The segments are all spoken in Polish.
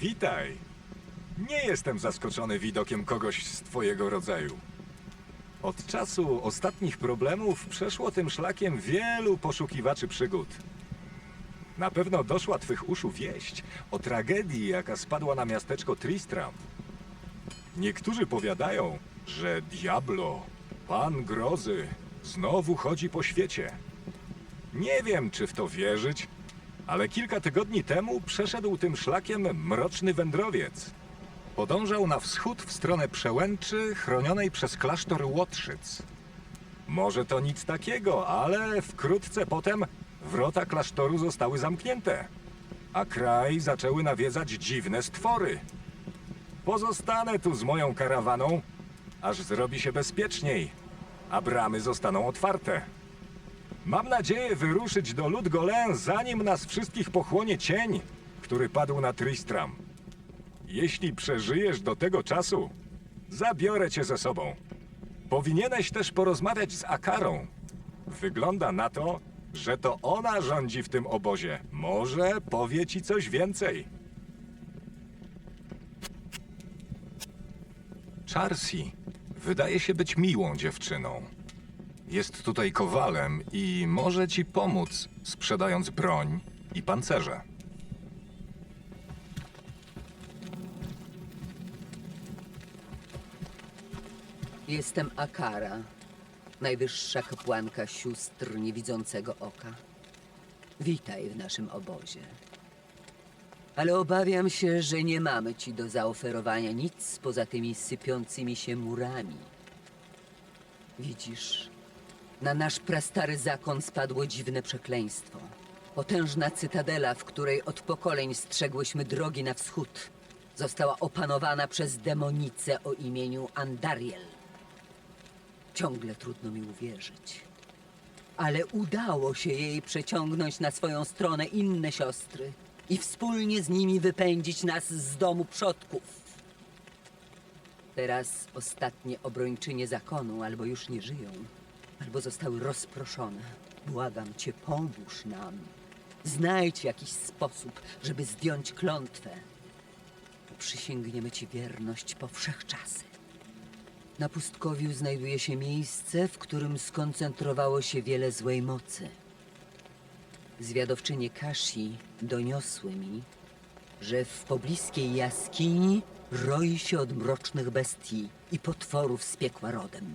Witaj. Nie jestem zaskoczony widokiem kogoś z twojego rodzaju. Od czasu ostatnich problemów przeszło tym szlakiem wielu poszukiwaczy przygód. Na pewno doszła twych uszu wieść o tragedii, jaka spadła na miasteczko Tristram. Niektórzy powiadają, że Diablo, pan grozy, znowu chodzi po świecie. Nie wiem, czy w to wierzyć, ale kilka tygodni temu przeszedł tym szlakiem mroczny wędrowiec. Podążał na wschód w stronę przełęczy chronionej przez klasztor Łotrzyc. Może to nic takiego, ale wkrótce potem wrota klasztoru zostały zamknięte, a kraj zaczęły nawiedzać dziwne stwory. Pozostanę tu z moją karawaną, aż zrobi się bezpieczniej, a bramy zostaną otwarte. Mam nadzieję wyruszyć do Ludgolę, zanim nas wszystkich pochłonie cień, który padł na Tristram. Jeśli przeżyjesz do tego czasu, zabiorę cię ze sobą. Powinieneś też porozmawiać z Akarą. Wygląda na to, że to ona rządzi w tym obozie. Może powie ci coś więcej. Charsi wydaje się być miłą dziewczyną. Jest tutaj kowalem i może ci pomóc, sprzedając broń i pancerze. Jestem Akara, najwyższa kapłanka sióstr niewidzącego oka. Witaj w naszym obozie. Ale obawiam się, że nie mamy ci do zaoferowania nic poza tymi sypiącymi się murami. Widzisz, na nasz prastary zakon spadło dziwne przekleństwo. Potężna cytadela, w której od pokoleń strzegłyśmy drogi na wschód, została opanowana przez demonicę o imieniu Andariel. Ciągle trudno mi uwierzyć. Ale udało się jej przeciągnąć na swoją stronę inne siostry i wspólnie z nimi wypędzić nas z domu przodków. Teraz ostatnie obrończynie zakonu albo już nie żyją, albo zostały rozproszone. Błagam cię, pomóż nam. Znajdź jakiś sposób, żeby zdjąć klątwę. Przysięgniemy ci wierność po wszechczasy. Na pustkowiu znajduje się miejsce, w którym skoncentrowało się wiele złej mocy. Zwiadowczynie Kashi doniosły mi, że w pobliskiej jaskini roi się od mrocznych bestii i potworów z piekła rodem.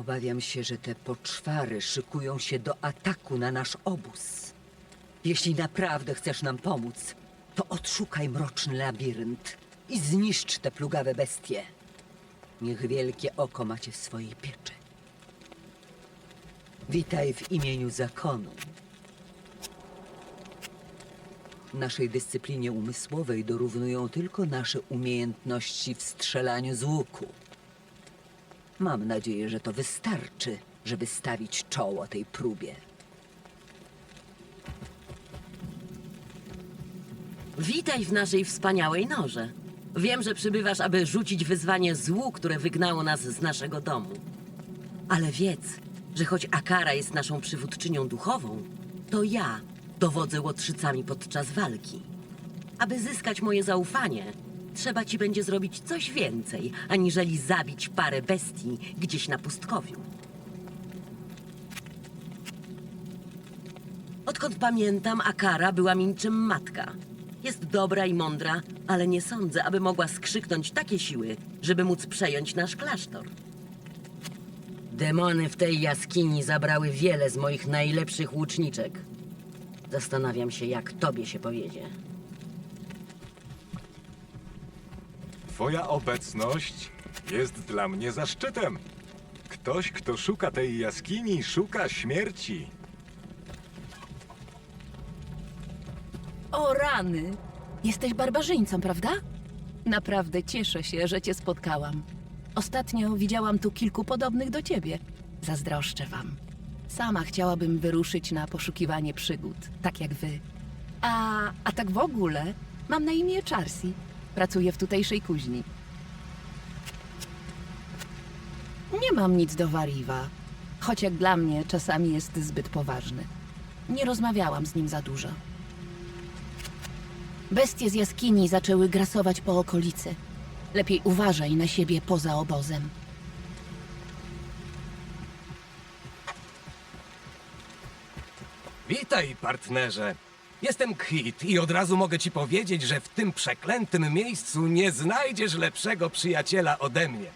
Obawiam się, że te poczwary szykują się do ataku na nasz obóz. Jeśli naprawdę chcesz nam pomóc, to odszukaj mroczny labirynt i zniszcz te plugawe bestie. Niech wielkie oko macie w swojej pieczy. Witaj w imieniu zakonu. Naszej dyscyplinie umysłowej dorównują tylko nasze umiejętności w strzelaniu z łuku. Mam nadzieję, że to wystarczy, żeby stawić czoło tej próbie. Witaj w naszej wspaniałej norze. Wiem, że przybywasz, aby rzucić wyzwanie złu, które wygnało nas z naszego domu. Ale wiedz, że choć Akara jest naszą przywódczynią duchową, to ja dowodzę łotrzycami podczas walki. Aby zyskać moje zaufanie, trzeba ci będzie zrobić coś więcej, aniżeli zabić parę bestii gdzieś na pustkowiu. Odkąd pamiętam, Akara była mi niczym matka. Jest dobra i mądra, ale nie sądzę, aby mogła skrzyknąć takie siły, żeby móc przejąć nasz klasztor. Demony w tej jaskini zabrały wiele z moich najlepszych łuczniczek. Zastanawiam się, jak tobie się powiedzie. Twoja obecność jest dla mnie zaszczytem. Ktoś, kto szuka tej jaskini, szuka śmierci. O rany! Jesteś barbarzyńcą, prawda? Naprawdę cieszę się, że cię spotkałam. Ostatnio widziałam tu kilku podobnych do ciebie. Zazdroszczę wam. Sama chciałabym wyruszyć na poszukiwanie przygód, tak jak wy. A, a tak w ogóle, mam na imię Charsi. Pracuję w tutejszej kuźni. Nie mam nic do Wariwa, choć jak dla mnie czasami jest zbyt poważny. Nie rozmawiałam z nim za dużo. Bestie z jaskini zaczęły grasować po okolicy. Lepiej uważaj na siebie poza obozem. Witaj, partnerze. Jestem Kit i od razu mogę ci powiedzieć, że w tym przeklętym miejscu nie znajdziesz lepszego przyjaciela ode mnie.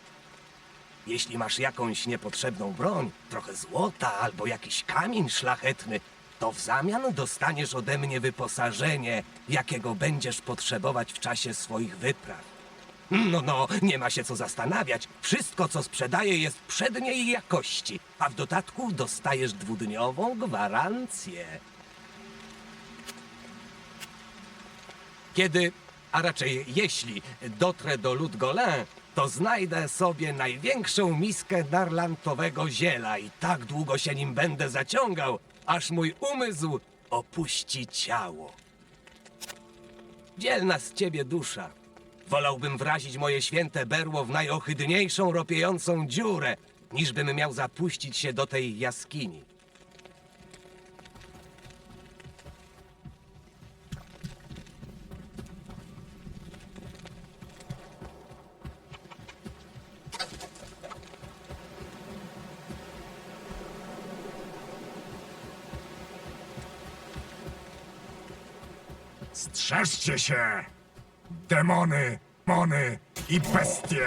Jeśli masz jakąś niepotrzebną broń, trochę złota albo jakiś kamień szlachetny, to w zamian dostaniesz ode mnie wyposażenie, jakiego będziesz potrzebować w czasie swoich wypraw. No, no, nie ma się co zastanawiać. Wszystko, co sprzedaję, jest przedniej jakości, a w dodatku dostajesz dwudniową gwarancję. Kiedy, a raczej jeśli dotrę do Ludgolin, to znajdę sobie największą miskę narlantowego ziela i tak długo się nim będę zaciągał, aż mój umysł opuści ciało. Dzielna z ciebie dusza. Wolałbym wrazić moje święte berło w najohydniejszą, ropiejącą dziurę, niż bym miał zapuścić się do tej jaskini. Strzeżcie się! Demony, mony i bestie!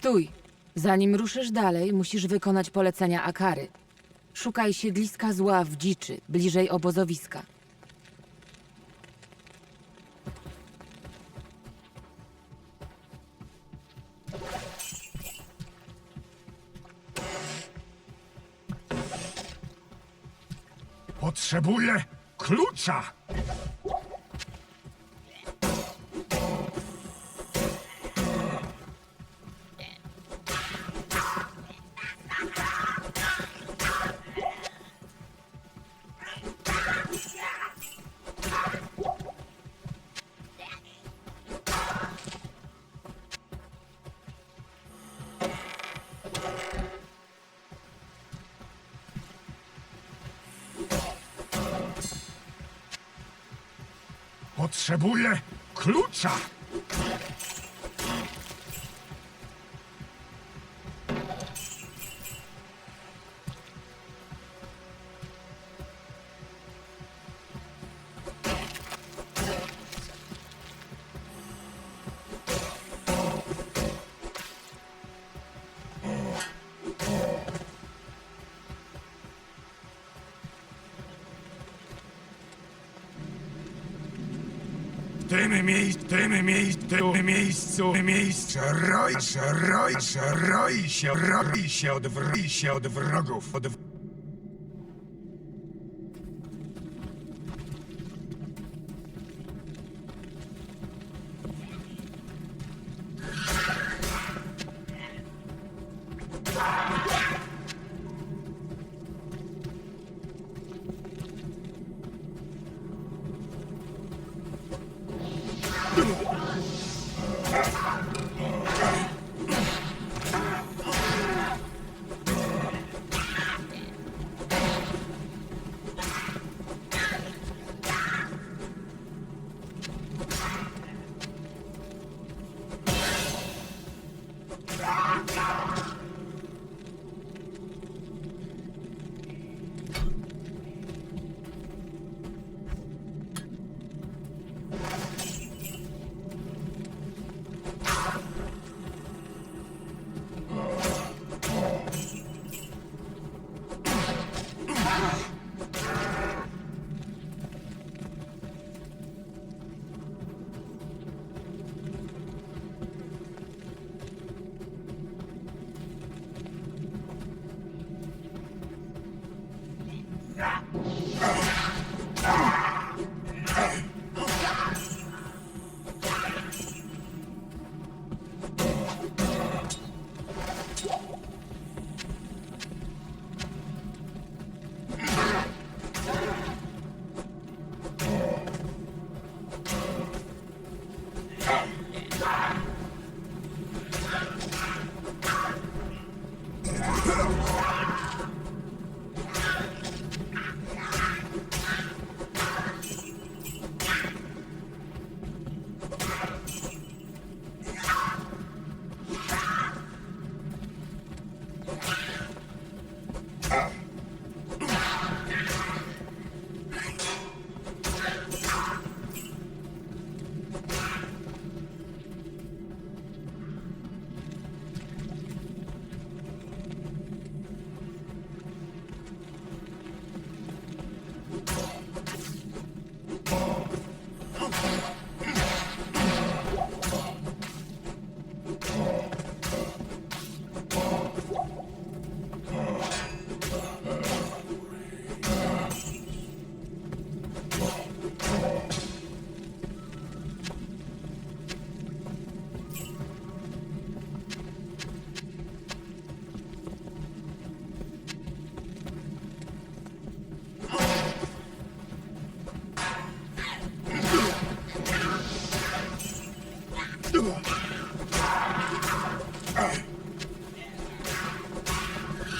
Stój! Zanim ruszysz dalej, musisz wykonać polecenia Akary. Szukaj siedliska zła w dziczy, bliżej obozowiska. Potrzebuję klucza! Potrzebuję klucza! Tym miejscu, miejscu, miejscu, miejscu, roj, roj, roi się, roi się od, się od wrogów, od...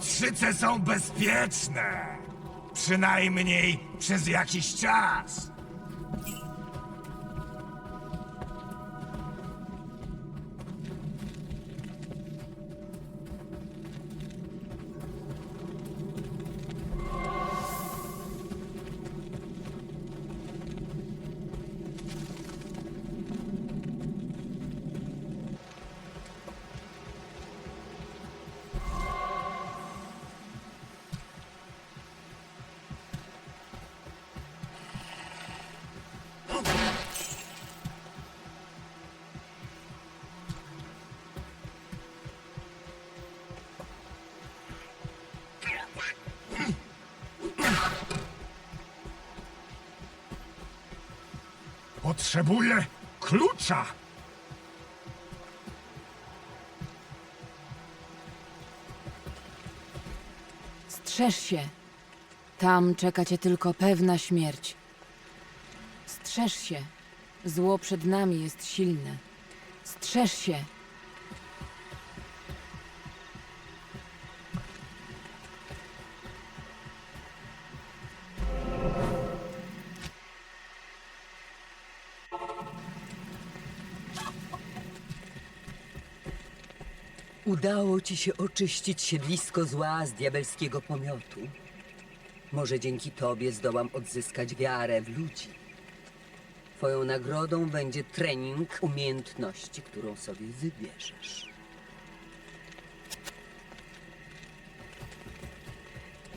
Łotrzyce są bezpieczne. Przynajmniej przez jakiś czas. Potrzebuję klucza. Strzeż się. Tam czeka cię tylko pewna śmierć. Strzeż się. Zło przed nami jest silne. Strzeż się. Udało ci się oczyścić siedlisko zła z diabelskiego pomiotu. Może dzięki tobie zdołam odzyskać wiarę w ludzi. Twoją nagrodą będzie trening umiejętności, którą sobie wybierzesz.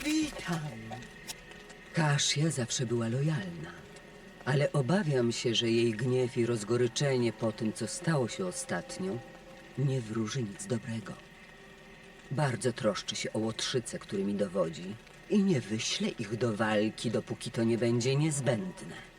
Witam. Kasia zawsze była lojalna, ale obawiam się, że jej gniew i rozgoryczenie po tym, co stało się ostatnio, nie wróży nic dobrego. Bardzo troszczy się o łotrzyce, którymi dowodzi i nie wyśle ich do walki, dopóki to nie będzie niezbędne.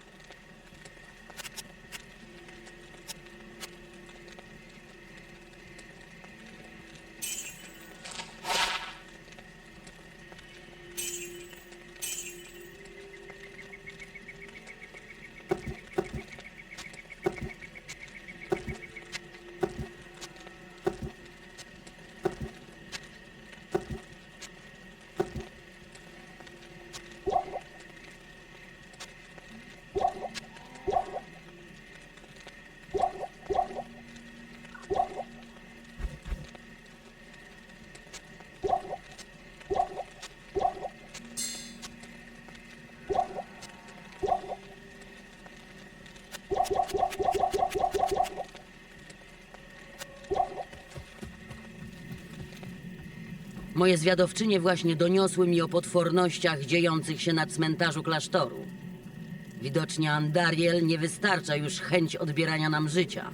Moje zwiadowczynie właśnie doniosły mi o potwornościach dziejących się na cmentarzu klasztoru. Widocznie Andariel nie wystarcza już chęć odbierania nam życia.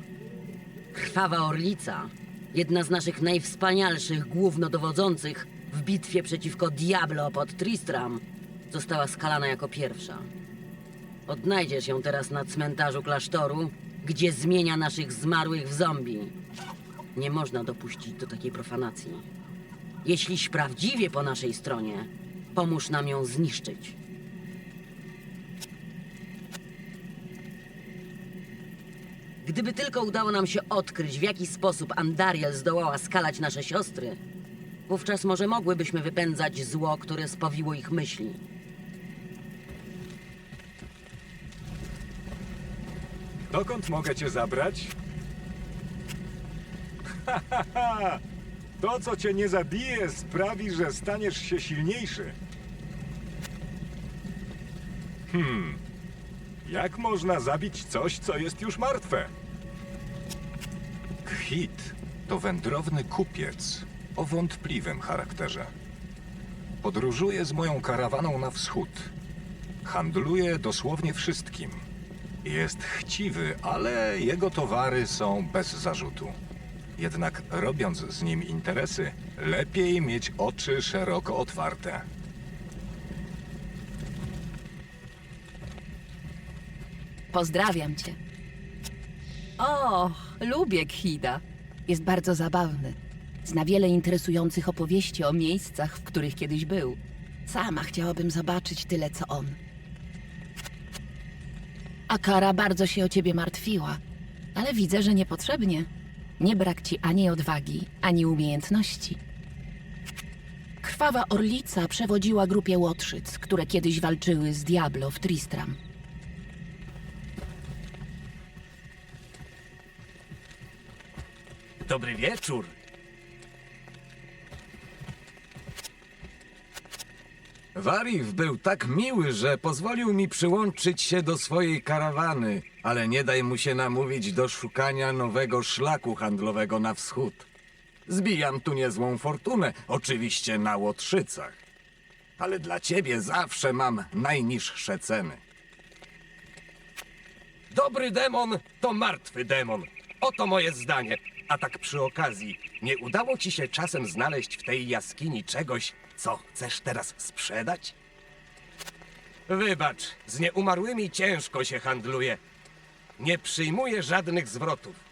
Krwawa Orlica, jedna z naszych najwspanialszych głównodowodzących w bitwie przeciwko Diablo pod Tristram, została skalana jako pierwsza. Odnajdziesz ją teraz na cmentarzu klasztoru, gdzie zmienia naszych zmarłych w zombie. Nie można dopuścić do takiej profanacji. Jeśliś prawdziwie po naszej stronie, pomóż nam ją zniszczyć. Gdyby tylko udało nam się odkryć, w jaki sposób Andariel zdołała skalać nasze siostry, wówczas może mogłybyśmy wypędzać zło, które spowiło ich myśli. Dokąd mogę cię zabrać? Ha, ha, ha! To, co cię nie zabije, sprawi, że staniesz się silniejszy. Hmm. Jak można zabić coś, co jest już martwe? Khit to wędrowny kupiec o wątpliwym charakterze. Podróżuje z moją karawaną na wschód. Handluje dosłownie wszystkim. Jest chciwy, ale jego towary są bez zarzutu. Jednak robiąc z nim interesy, lepiej mieć oczy szeroko otwarte. Pozdrawiam cię. O, lubię Khida. Jest bardzo zabawny. Zna wiele interesujących opowieści o miejscach, w których kiedyś był. Sama chciałabym zobaczyć tyle, co on. Akara bardzo się o ciebie martwiła, ale widzę, że niepotrzebnie. Nie brak ci ani odwagi, ani umiejętności. Krwawa Orlica przewodziła grupie Łotrzyc, które kiedyś walczyły z Diablo w Tristram. Dobry wieczór. Warif był tak miły, że pozwolił mi przyłączyć się do swojej karawany, ale nie daj mu się namówić do szukania nowego szlaku handlowego na wschód. Zbijam tu niezłą fortunę, oczywiście na Łotrzycach. Ale dla ciebie zawsze mam najniższe ceny. Dobry demon to martwy demon. Oto moje zdanie. A tak przy okazji, nie udało ci się czasem znaleźć w tej jaskini czegoś, co chcesz teraz sprzedać? Wybacz, z nieumarłymi ciężko się handluje. Nie przyjmuję żadnych zwrotów.